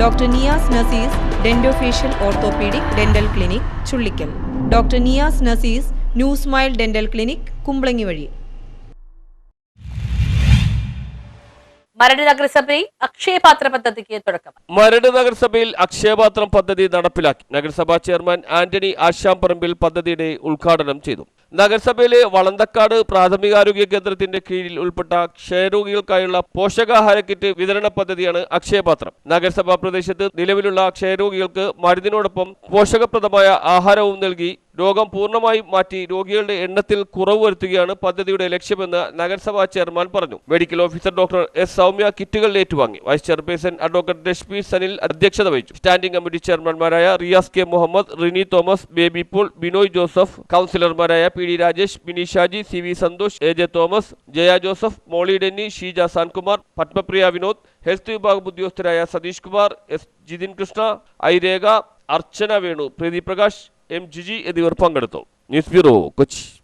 Doctor Niyas Nazees dentofacial orthopedic dental clinic Chullikkal. Doctor Niyas Nazees new smile dental clinic Kumbalangi വഴി. മരട് നഗരസഭയിൽ അക്ഷയപാത്ര പദ്ധതിക്ക് തുടക്കം. മരട് നഗരസഭയിൽ അക്ഷയപാത്രം പദ്ധതി നടപ്പിലാക്കി. നഗരസഭാ ചെയർമാൻ ആന്റണി ആശാംപറമ്പിൽ പദ്ധതിയുടെ ഉദ്ഘാടനം ചെയ്തു. നഗരസഭയിലെ വളന്തക്കാട് പ്രാഥമികാരോഗ്യ കേന്ദ്രത്തിന്റെ കീഴിൽ ഉൾപ്പെട്ട ക്ഷയരോഗികൾക്കായുള്ള പോഷകാഹാര കിറ്റ് വിതരണ പദ്ധതിയാണ് അക്ഷയപാത്രം. നഗരസഭാ പ്രദേശത്ത് നിലവിലുള്ള ക്ഷയരോഗികൾക്ക് മരുന്നിനോടൊപ്പം പോഷകപ്രദമായ ആഹാരവും നൽകി രോഗം പൂർണമായും മാറ്റി രോഗികളുടെ എണ്ണത്തിൽ കുറവ് വരുത്തുകയാണ് പദ്ധതിയുടെ ലക്ഷ്യമെന്ന് നഗരസഭാ ചെയർമാൻ പറഞ്ഞു. Medical officer doctor S Soumya കിറ്റുകൾ ഏറ്റുവാങ്ങി. Vice chairperson advocate Rashmi Sanil അധ്യക്ഷത വഹിച്ചു. Standing committee ചെയർമാൻമാരായ Riyas K Muhammad Rini Thomas Baby Paul Binoy Joseph കൗൺസിലർമാരായ P D Rajesh Bini Shaji C V Santhosh A J Thomas Jaya Joseph Molly Denny Sheeja Sankumar Padmapriya Vinod health വിഭാഗം ഉദ്യോഗസ്ഥരായ Satheesh Kumar S Jithin Krishna I Rekha Archana Venu Preethiprakash Prakash M Jiji എന്നിവർ പങ്കെടുത്തു. News bureau Kochi.